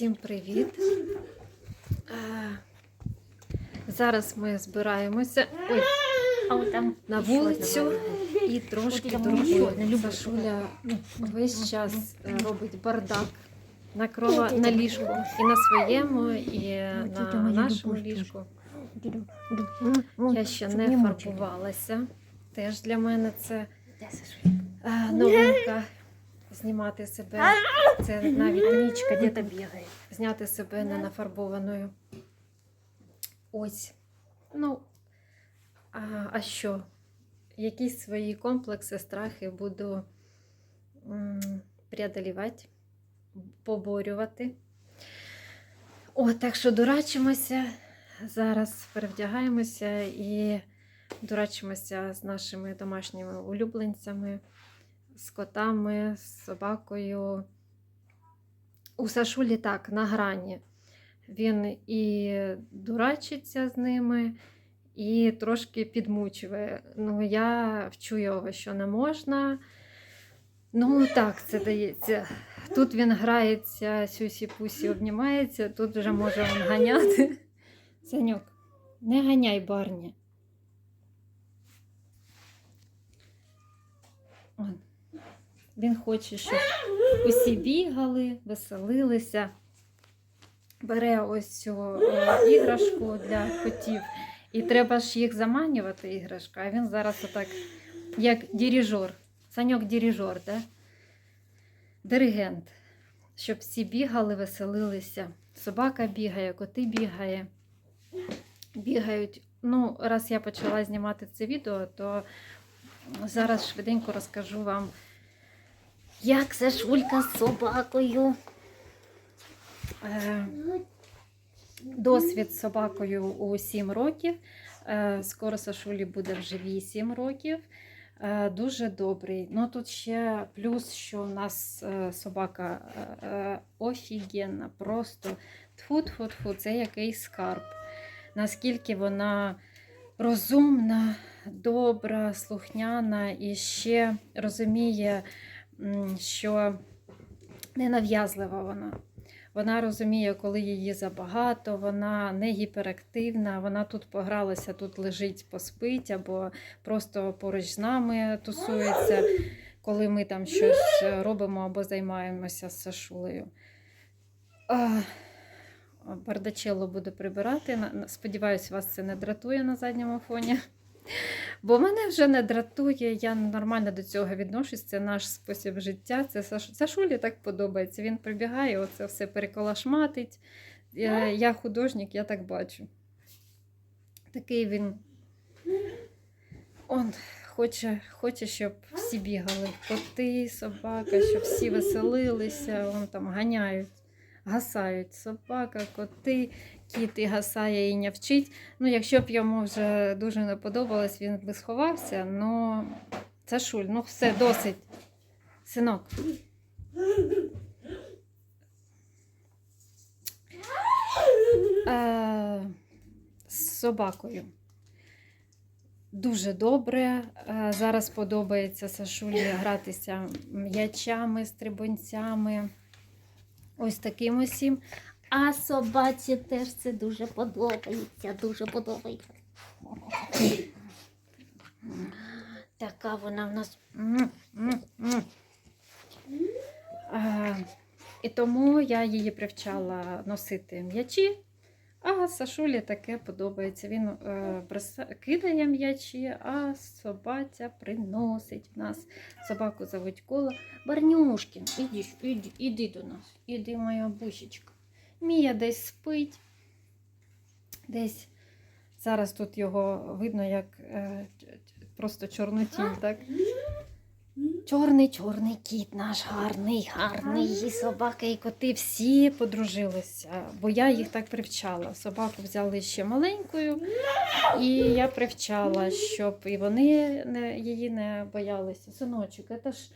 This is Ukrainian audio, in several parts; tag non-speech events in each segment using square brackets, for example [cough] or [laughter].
Всім привіт! Зараз ми збираємося ой, на вулицю і трошки люблю. Сашуля весь час е, робить бардак на, крова, на ліжку. І на своєму, і на нашому ліжку. Я ще не фарбувалася. Теж для мене це е, новинка. Знімати себе. Це навіть Нічка де-то бігає. зняти себе не нафарбованою. Ось. Ну, а, а що? Якісь свої комплекси, страхи буду преодолівати, поборювати. О, так що дурачимося. Зараз перевдягаємося і дурачимося з нашими домашніми улюбленцями, з котами, з собакою. У Сашулі так, на грані. Він і дурачиться з ними, і трошки підмучує. Ну, я вчу його, що не можна. Ну, так, це дається. Тут він грається, сюсі-пусі обнімається, тут вже може він ганяти. Санюк, не ганяй барні. Он. Він хоче, щоб усі бігали, веселилися. Бере ось цю е, іграшку для котів. І треба ж їх заманювати, іграшка. А він зараз отак, як дирижер. Саньок дирижер, да? диригент. Щоб всі бігали, веселилися. Собака бігає, коти бігає. Бігають. Ну, раз я почала знімати це відео, то зараз швиденько розкажу вам. Як Сашулька з собакою. Е, Досвід з собакою у 7 років. Е, Скоро Сашулі буде вже 8 років. Е, Дуже добрий. Ну тут ще плюс, що у нас собака офігенна, просто тфу-тфу-тфу, це якийсь скарб. Наскільки вона розумна, добра, слухняна і ще розуміє, що ненав'язлива вона. Вона розуміє, коли її забагато, вона не гіперактивна, вона тут погралася, тут лежить, поспить, або просто поруч з нами тусується, коли ми там щось робимо або займаємося з Сашулею. Бардачело буде прибирати. Сподіваюсь, вас це не дратує на задньому фоні. Бо мене вже не дратує, я нормально до цього відношусь. Це наш спосіб життя. Це Саш... Сашулі так подобається. Він прибігає, оце все переколашматить. Я, я художник, я так бачу. Такий він. Он хоче, хоче, щоб всі бігали. Коти, собака, щоб всі веселилися, вон там ганяють, гасають. Собака, коти, кіт і гасає і нявчить. Ну, якщо б йому вже дуже не подобалось, він би сховався. Ну, це шуль, ну все, досить. Синок. Е, з собакою. Дуже добре. Е, Зараз подобається Сашулі гратися м'ячами, стрибунцями. Ось таким усім. А собаці теж це дуже подобається, дуже подобається. Така вона в нас. Е, І тому я її привчала носити м'ячі, а Сашулі таке подобається. Він е, кидає м'ячі, а собаця приносить. В нас собаку зовуть Кола. Барнюшкін, іди, іди, іди до нас, іди, моя бусечка. Мія десь спить. Десь зараз тут його видно, як е, просто чорну так? Чорний, чорний кіт наш гарний, гарний. І собаки, і коти всі подружилися, бо я їх так привчала. Собаку взяли ще маленькою, і я привчала, щоб і вони не, її не боялися. Синочок, це ж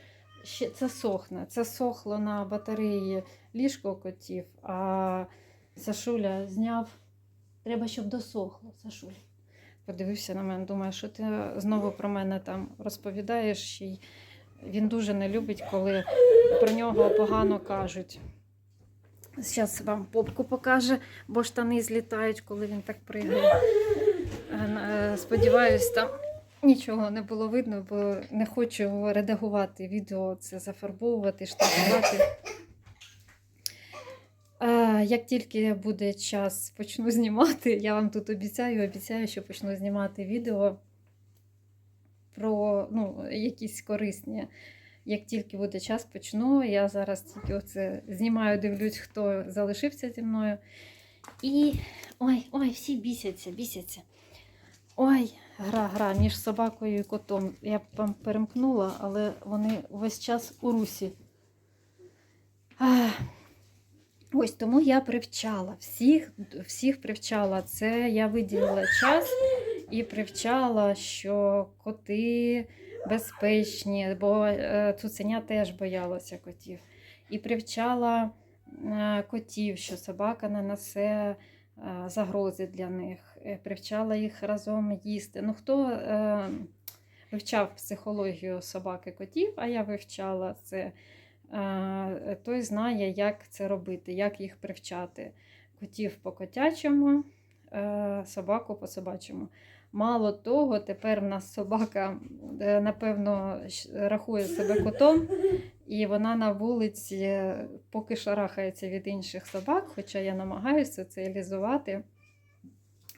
ще це сохне. Це сохло на батареї ліжко котів, а Сашуля зняв. Треба, щоб досохло, Сашуля. Подивився на мене, думає, що ти знову про мене там розповідаєш. й Він дуже не любить, коли про нього погано кажуть. Зараз вам попку покаже, бо штани злітають, коли він так пригає. Е, е, Сподіваюсь, там нічого не було видно, бо не хочу редагувати відео, це зафарбовувати, штампувати. Е, Як тільки буде час, почну знімати. Я вам тут обіцяю, обіцяю, що почну знімати відео про ну, якісь корисні. Як тільки буде час, почну. Я зараз тільки оце знімаю, дивлюсь, хто залишився зі мною. І ой, ой, всі бісяться, бісяться. Ой, гра, гра між собакою і котом. Я б вам перемкнула, але вони весь час у русі. Ось тому я привчала всіх, всіх привчала. Це я виділила час і привчала, що коти безпечні, бо е, цуценя теж боялося котів. І привчала е, котів, що собака не несе е, загрози для них. Привчала їх разом їсти. Ну, хто вивчав психологію собаки котів, а я вивчала це, той знає, як це робити, як їх привчати. Котів по котячому, собаку по собачому. Мало того, тепер в нас собака, е, напевно, рахує себе котом, і вона на вулиці е, поки шарахається від інших собак, хоча я намагаюся соціалізувати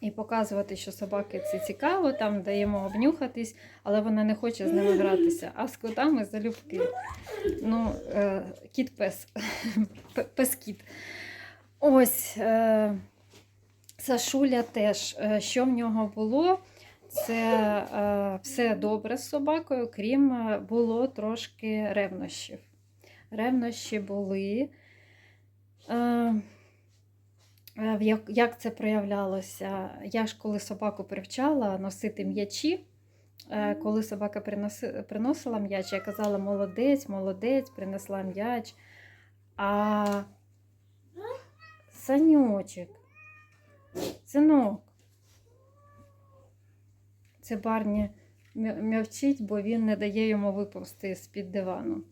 і показувати, що собаки це цікаво, там даємо обнюхатись, але вона не хоче з ними гратися. А з котами залюбки. Ну, е, кіт-пес, [laughs] пес-кіт. Ось. Сашуля теж, е, що в нього було, це е, все добре з собакою, крім е, було трошки ревнощів. Ревнощі були. Як, це проявлялося? Я ж коли собаку привчала носити м'ячі, коли собака приносила м'яч, я казала молодець, молодець, принесла м'яч. А санючок. Синок. Це Барні м'явчить, бо він не дає йому виповзти з-під дивану.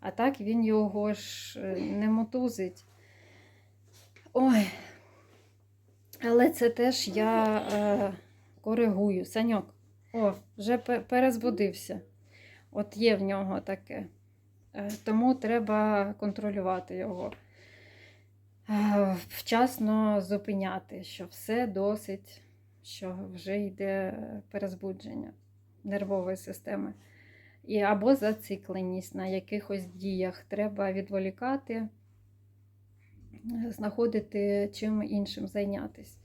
А так він його ж е, не мотузить. Ой. Але це теж я е, коригую. Саньок, о, вже перезбудився. От є в нього таке. Е, тому треба контролювати його вчасно зупиняти, що все досить, що вже йде перезбудження нервової системи. І або зацикленість на якихось діях. Треба відволікати, е, знаходити чим іншим зайнятися.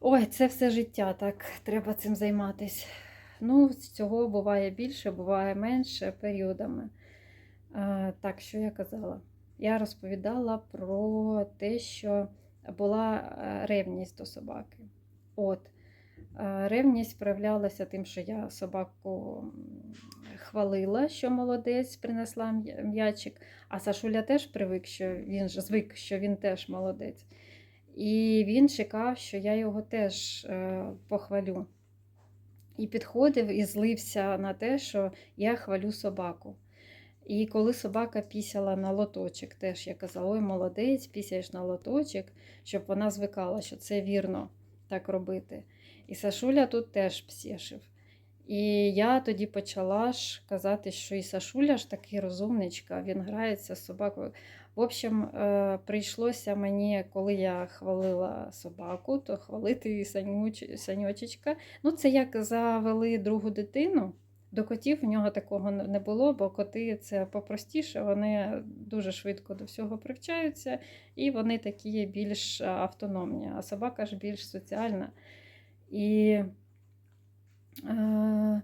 Ой, це все життя, так, треба цим займатися. Ну, цього буває більше, буває менше періодами. Е, Так, що я казала? Я розповідала про те, що була е, ревність до собаки. От. Е, Ревність проявлялася тим, що я собаку хвалила, що молодець принесла м'ячик, а Сашуля теж привик, що він ж звик, що він теж молодець. І він чекав, що я його теж е, похвалю. І підходив і злився на те, що я хвалю собаку. І коли собака пісяла на лоточок, теж я казала, ой, молодець, пісяєш на лоточок, щоб вона звикала, що це вірно так робити. І Сашуля тут теж псішив. І я тоді почала ж казати, що і Сашуля ж такий розумничка, він грається з собакою. В общем, е, прийшлося мені, коли я хвалила собаку, то хвалити санюч, санючечка. Ну, це як завели другу дитину. До котів у нього такого не було, бо коти це попростіше, вони дуже швидко до всього привчаються, і вони такі більш автономні, а собака ж більш соціальна. І е,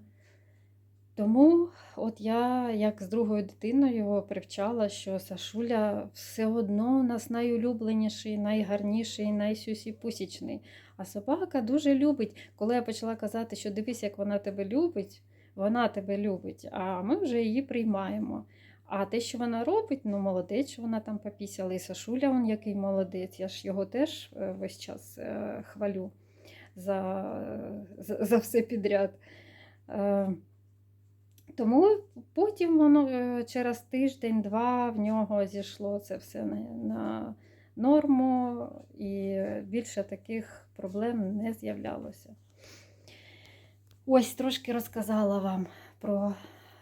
тому от я, як з другою дитиною, привчала, що Сашуля все одно у нас найулюбленіший, найгарніший, найсюсіпусічний. А собака дуже любить. Коли я почала казати, що дивись, як вона тебе любить, вона тебе любить, а ми вже її приймаємо. А те, що вона робить, ну молодець, що вона там попісяла. І Сашуля, он який молодець. Я ж його теж е, весь час е, хвалю за, за, за все підряд. Е, Тому потім воно через тиждень-два в нього зійшло це все на, норму, і більше таких проблем не з'являлося. Ось трошки розказала вам про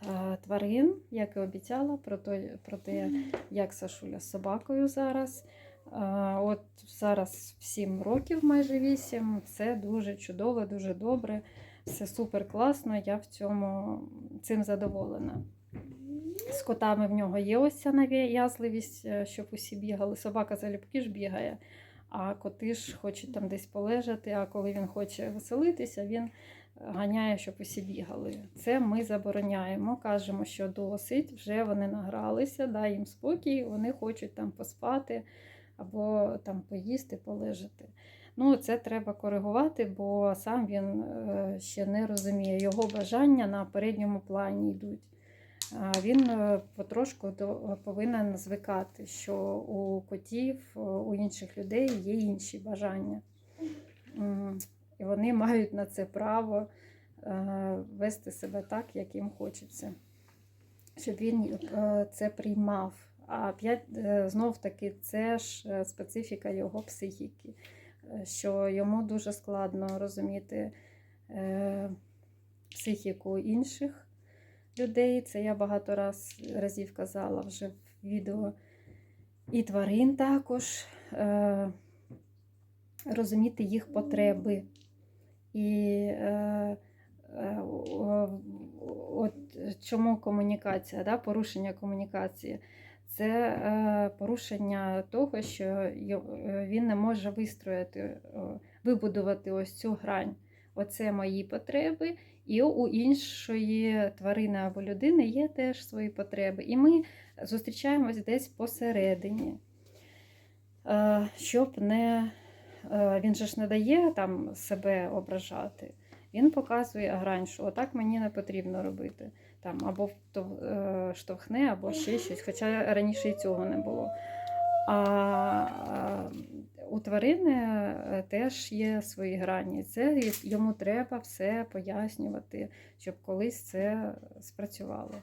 е, тварин, як і обіцяла, про, той, про те, як Сашуля з собакою зараз. Е, От зараз 7 років, майже 8. Все дуже чудово, дуже добре, все супер класно. Я в цьому цим задоволена. З котами в нього є ось ця нав'язливість, е, щоб усі бігали. Собака залюбки ж бігає, а коти ж хочуть там десь полежати. А коли він хоче веселитися, він ганяє, щоб усі бігали. Це ми забороняємо. Кажемо, що досить, вже вони награлися, дай їм спокій, вони хочуть там поспати або там поїсти, полежати. Ну, це треба коригувати, бо сам він е, ще не розуміє. Його бажання на передньому плані йдуть. Він е, потрошку повинен звикати, що у котів, у інших людей є інші бажання. І вони [laughs] мають на це право е, вести себе так, як їм хочеться, щоб він е, це приймав. А е, знов таки це ж специфіка його психіки, що йому дуже складно розуміти психіку інших людей. Це я багато раз, разів казала вже в відео. І тварин також розуміти їх потреби. І е, е, от чому комунікація, да, порушення комунікації? Це е, порушення того, що е, він не може вистроїти, вибудувати ось цю грань. Оце мої потреби, і у іншої тварини або людини є теж свої потреби. І ми зустрічаємось десь посередині, Е, щоб не він же ж не дає там себе ображати. Він показує грань, що отак мені не потрібно робити. Там або е, штовхне, або ще щось. Хоча раніше і цього не було. А е, у тварини е, теж є свої грані. Це йому треба все пояснювати, щоб колись це спрацювало.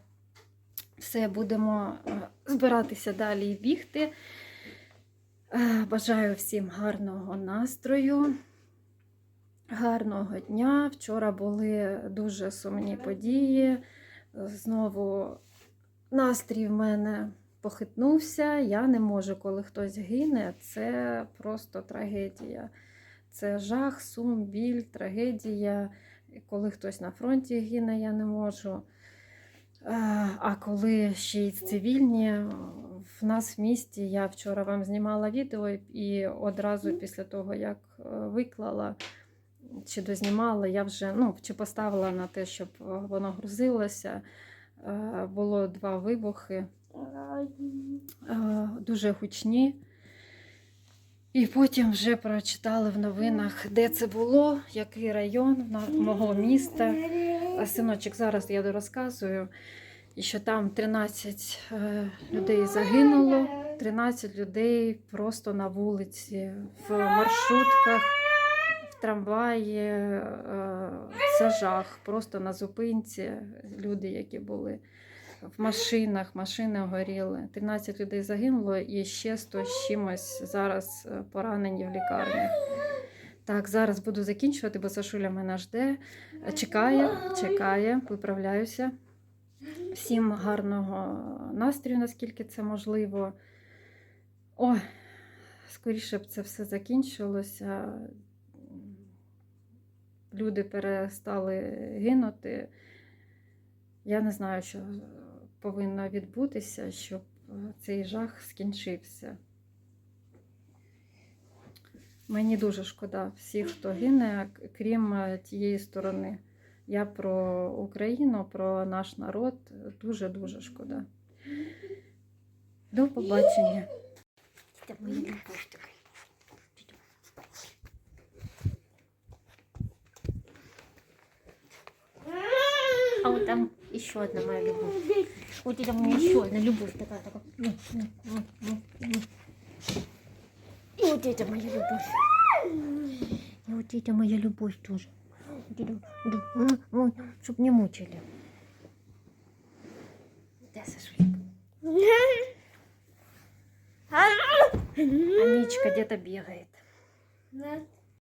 Все, будемо е, збиратися далі і бігти. Е, Бажаю всім гарного настрою, гарного дня. Вчора були дуже сумні події. Знову настрій в мене похитнувся. Я не можу, коли хтось гине. Це просто трагедія. Це жах, сум, біль, трагедія. Коли хтось на фронті гине, я не можу. Е, А коли ще й цивільні, в нас в місті я вчора вам знімала відео, і одразу після того, як е, виклала чи дознімала, я вже ну, чи поставила на те, щоб е, воно грузилося. Е, Було два вибухи, дуже гучні. І потім вже прочитали в новинах, де це було, який район мого міста. А, Синочок, зараз я розказую, і що там 13 е, людей загинуло, 13 людей просто на вулиці, в маршрутках, в трамваї. е, Це жах, просто на зупинці люди, які були. В машинах, машини горіли. 13 людей загинуло і ще 100 з чимось зараз е, поранені в лікарні. Так, зараз буду закінчувати, бо Сашуля мене жде. Чекає, чекає, виправляюся. Всім гарного настрою, наскільки це можливо. Ой, скоріше б це все закінчилося. Люди перестали гинути. Я не знаю, що повинно відбутися, щоб е, цей жах скінчився. Мені дуже шкода всіх, хто гине, крім е, тієї сторони. Я про Україну, про наш народ дуже-дуже шкода. До побачення. Це моя любов така. А вот там еще одна моя любовь. Вот это моя еще одна любовь такая, такая. М, м, м, м, м. И вот это моя любовь. И вот это моя любовь тоже. Вот это, вот это, м, м, чтоб не мучили. Да, Сашулик. А Мічка где-то бігає. На